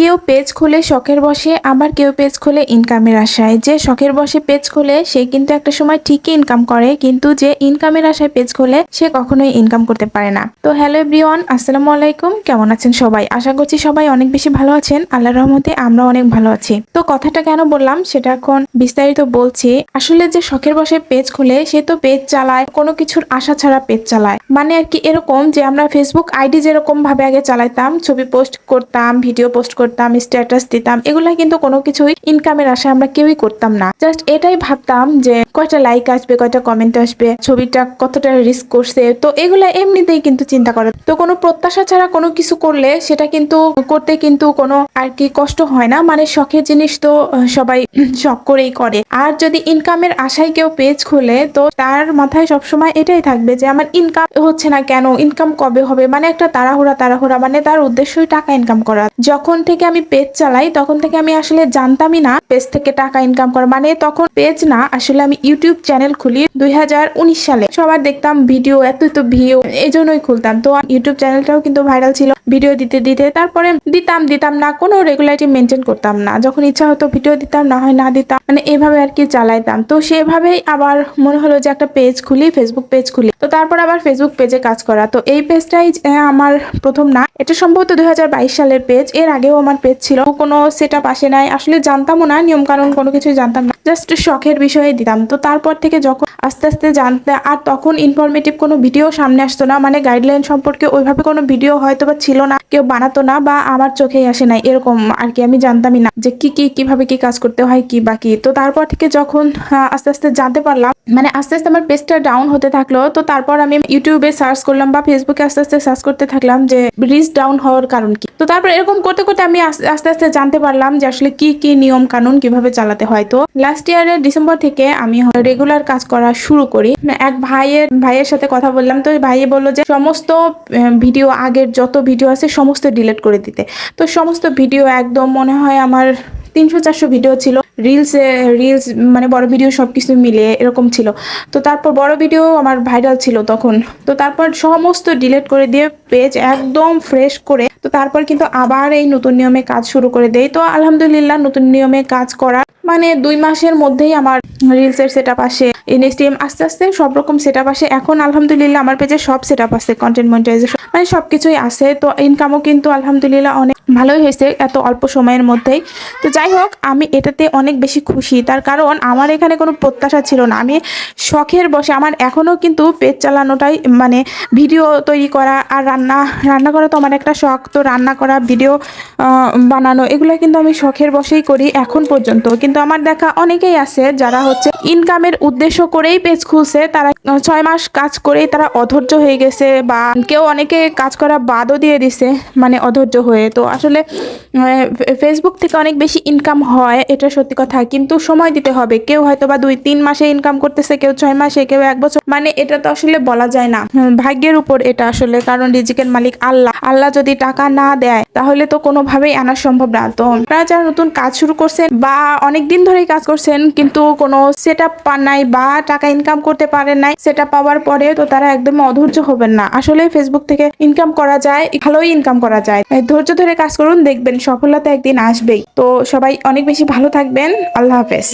কেউ পেজ খুলে শখের বসে, আবার কেউ পেজ খুলে ইনকামের আশায়। যে শখের বসে পেজ খুলে, সে কিন্তু একটা সময় ঠিকই ইনকাম করে, কিন্তু যে ইনকামের আশায় পেজ খুলে, সে কখনোই ইনকাম করতে পারে না। তো হ্যালো এভরিওয়ান আসসালামু আলাইকুম। কেমন আছেন সবাই? আশা করছি সবাই অনেক বেশি ভালো আছেন। আল্লাহর রহমতে আমরা অনেক ভালো আছি। তো কথাটা কেন বললাম, সেটা এখন বিস্তারিত বলছি। আসলে যে শখের বসে পেজ খুলে, সে তো পেজ চালায়, কোনো কিছুর আশা ছাড়া পেজ চালায়। মানে আর কি এরকম যে আমরা ফেসবুক আইডি যেরকম ভাবে আগে চালাইতাম, ছবি পোস্ট করতাম ভিডিও পোস্ট করতাম স্ট্যাটাস দিতাম, এগুলা কিন্তু কোনো কিছুই ইনকামের আশা আমরা কেউই করতাম না। জাস্ট এটাই ভাবতাম যে কয়টা লাইক আসবে, কয়টা কমেন্ট আসবে, ছবিটা কতটা রিস্ক করছে, তো এগুলা এমনিতেই কিন্তু চিন্তা করে। তো কোনো প্রত্যাশা ছাড়া কোনো কিছু করলে সেটা কিন্তু করতে কিন্তু কোনো আর কি কষ্ট হয় না। মানে শখের জিনিস তো সবাই শখ করেই করে। আর যদি ইনকামের আশায় কেউ পেজ খুলে, তো তার মাথায় সবসময় এটাই থাকবে যে আমার ইনকাম হচ্ছে না কেন ইনকাম কবে হবে? মানে একটা তাড়াহুড়া তাড়াহুড়া মানে তার উদ্দেশ্যই টাকা ইনকাম করা। যখন থেকে আমি পেজ চালাই, তখন থেকে আমি আসলে জানতামই না পেজ থেকে টাকা ইনকাম করা। মানে তখন পেজ না, আসলে আমি ইউটিউব চ্যানেল খুলি দুই হাজার উনিশ সালে। সবার দেখতাম ভিডিও এত এত ভিউ এই জন্যই খুলতাম। তো ইউটিউব চ্যানেলটাও কিন্তু ভাইরাল ছিল ভিডিও দিতে দিতে। তারপরে দিতাম দিতাম না, কোনো রেগুলারিটি মেনটেন করতাম না। যখন ইচ্ছা হতো ভিডিও দিতাম, না হয় না দিতাম মানে এভাবে আর কি চালাইতাম। তো সেভাবেই আবার মনে হলো যে একটা পেজ খুলি ফেসবুক পেজ খুলি। তো তারপর আবার ফেসবুক পেজে কাজ করা। তো এই পেজটাই আমার প্রথম না এটা সম্ভবত দুই হাজার বাইশ সালের পেজ এর আগেও আমার পেজ ছিল। কোনো সেট আপ আসে নাই। আসলে জানতামও না নিয়ম কানুন কোনো কিছুই জানতাম না। জাস্ট শখের বিষয়ে দিতাম। তো তারপর থেকে যখন আস্তে আস্তে জানতে, আর তখন ইনফরমেটিভ কোনো ভিডিও সামনে আসতো না। মানে গাইডলাইন সম্পর্কে ওইভাবে কোনো ভিডিও হয়তো বা ছিল না, কেউ বানাতো না, বা আমার চোখেই আসে নাই। এরকম আর কি, আমি জানতামই না যে কি কি, কীভাবে কি কাজ করতে হয়, কি বাকি তো তারপর থেকে যখন আস্তে আস্তে জানতে পারলাম মানে আস্তে আস্তে আমার পেজটা ডাউন হতে থাকল। তো তারপর আমি ইউটিউবে সার্চ করলাম, বা ফেসবুকে আস্তে আস্তে সার্চ করতে থাকলাম যে রিচ ডাউন হওয়ার কারণ কি? তো তারপর এরকম করতে করতে আমি আস্তে আস্তে জানতে পারলাম যে আসলে কি কি নিয়ম কানুন কীভাবে চালাতে হয়। তো লাস্ট ইয়ারের ডিসেম্বর থেকে আমি রেগুলার কাজ করা শুরু করি। এক ভাইয়ের ভাইয়ের সাথে কথা বললাম। তো ভাইয়ে বলল যে সমস্ত ভিডিও আগের যত ভিডিও আছে সমস্ত ডিলিট করে দিতে। তো সমস্ত ভিডিও একদম মনে হয় আমার তিনশো চারশো ভিডিও ছিল। রিলস রিলস মানে বড় ভিডিও সব কিছু মিলে এরকম ছিল। তো তারপর বড় ভিডিও আমার ভাইরাল ছিল তখন। তো তারপর সমস্ত ডিলেট করে দিয়ে পেজ একদম ফ্রেশ করে, তো তারপর কিন্তু আবার এই নতুন নিয়মে কাজ শুরু করে দেয়। তো আলহামদুলিল্লাহ নতুন নিয়মে কাজ করা মানে দুই মাসের মধ্যেই আমার রিলসের সেট আপ আসে এনএসটিএম আস্তে আস্তে সব রকম সেট আপ আসে। এখন আলহামদুলিল্লাহ আমার পেজে সব সেট আপ আছে কন্টেন্ট মনিটাইজেশন মানে সব কিছুই আছে। তো ইনকামও কিন্তু আলহামদুলিল্লাহ অনেক ভালোই হয়েছে এত অল্প সময়ের মধ্যেই। তো যাই হোক, আমি এটাতে অনেক বেশি খুশি। তার কারণ আমার এখানে কোনো প্রত্যাশা ছিল না। আমি শখের বসে আমার এখনও কিন্তু পেজ চালানোটাই মানে ভিডিও তৈরি করা আর রান্না রান্না করা তো আমার একটা শখ। তো রান্না করা ভিডিও বানানো, এগুলো কিন্তু আমি শখের বসেই করি এখন পর্যন্ত। কিন্তু আমার দেখা অনেকেই আছে যারা হচ্ছে ইনকামের উদ্দেশ্য করেই পেজ খুলছে। তারা ছয় মাস কাজ করেই তারা অধৈর্য হয়ে গেছে বা কেউ অনেকে কাজ করা বাদও দিয়ে দিছে মানে অধৈর্য হয়ে। তো আসলে ফেসবুক থেকে অনেক বেশি ইনকাম হয়, এটা সত্যি কথা। কিন্তু সময় দিতে হবে। কেউ হয়তো বা দুই, তিন মাসে ইনকাম করতেছে, কেউ ছয় মাসে, কেউ এক বছর। মানে এটা তো আসলে বলা যায় না। ভাগ্যের উপর এটা আসলে, কারণ রিজিকের মালিক আল্লাহ। আল্লাহ যদি টাকা না দেয়, তাহলে তো কোনোভাবেই আনা সম্ভব না। তো আপনারা যারা নতুন কাজ শুরু করছেন বা অনেক দিন ধরেই কাজ করছেন, কিন্তু কোনো সেট আপ পান নাই বা টাকা ইনকাম করতে পারেন নাই। সেট আপ পাওয়ার পরে তো তারা একদম অধৈর্য হবেন না। আসলে ফেসবুক থেকে ইনকাম করা যায়, ভালোই ইনকাম করা যায়। ধৈর্য ধরে কাজ করুন, দেখবেন সফলতা একদিন আসবেই। তো সবাই অনেক বেশি ভালো থাকবেন। আল্লাহ হাফেজ।